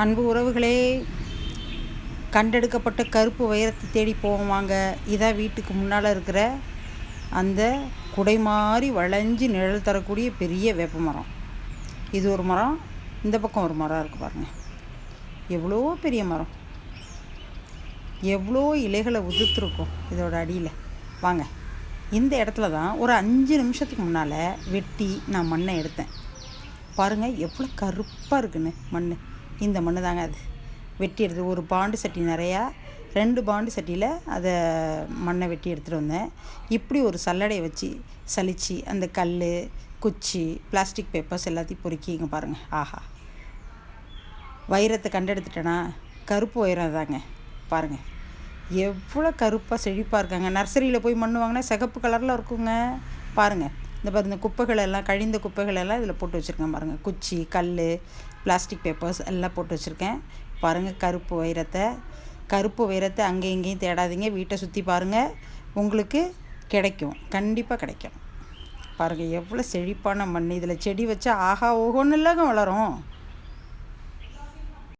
அன்பு உறவுகளே கண்டெடுக்கப்பட்ட கருப்பு வைரத்தை தேடி போவோம் வாங்க. இதான் வீட்டுக்கு முன்னால் இருக்கிற அந்த குடை மாதிரி வளைஞ்சு நிழல் தரக்கூடிய பெரிய வேப்ப மரம். இது ஒரு மரம் இந்த பக்கம் ஒரு மரம் இருக்குது பாருங்கள் எவ்வளோ பெரிய மரம். எவ்வளோ இலைகளை உதிர்த்துருக்கும் இதோட அடியில். வாங்க. இந்த இடத்துல தான் ஒரு அஞ்சு நிமிஷத்துக்கு முன்னால் வெட்டி நான் மண்ணை எடுத்தேன். பாருங்கள் எவ்வளோ கருப்பாக இருக்குன்னு மண் இந்த மண் தாங்க அது. வெட்டி எடுத்து ஒரு பாண்டு சட்டி நிறையா ரெண்டு பாண்டு சட்டியில் அதை மண்ணை வெட்டி எடுத்துகிட்டு வந்தேன். இப்படி ஒரு சல்லடையை வச்சு சலிச்சு அந்த கல் குச்சி பிளாஸ்டிக் பேப்பர்ஸ் எல்லாத்தையும் பொறுக்கிங்க பாருங்கள் ஆஹா. வைரத்தை கண்டெடுத்துட்டேன்னா கருப்பு வைரம் தாங்க பாருங்கள் எவ்வளோ கருப்பாக செழிப்பாக இருக்காங்க. நர்சரியில் போய் மண் வாங்கினா சிகப்பு கலரில் இருக்குங்க. பாருங்கள் இந்த பாரு இந்த குப்பைகள் எல்லாம் கழிந்த குப்பைகள் எல்லாம் இதில் போட்டு வச்சுருக்கேன் பாருங்கள் குச்சி கல் பிளாஸ்டிக் பேப்பர்ஸ் எல்லாம் போட்டு வச்சுருக்கேன். பாருங்கள் கருப்பு வைரத்தை கருப்பு வைரத்தை அங்கே இங்கேயும் தேடாதீங்க. வீட்டை சுற்றி பாருங்கள் உங்களுக்கு கிடைக்கும். கண்டிப்பாக கிடைக்கும். பாருங்கள் எவ்வளோ செழிப்பான மண். இதில் செடி வச்சா ஆஹா ஓஹோன்னு இல்லைங்க வளரும்.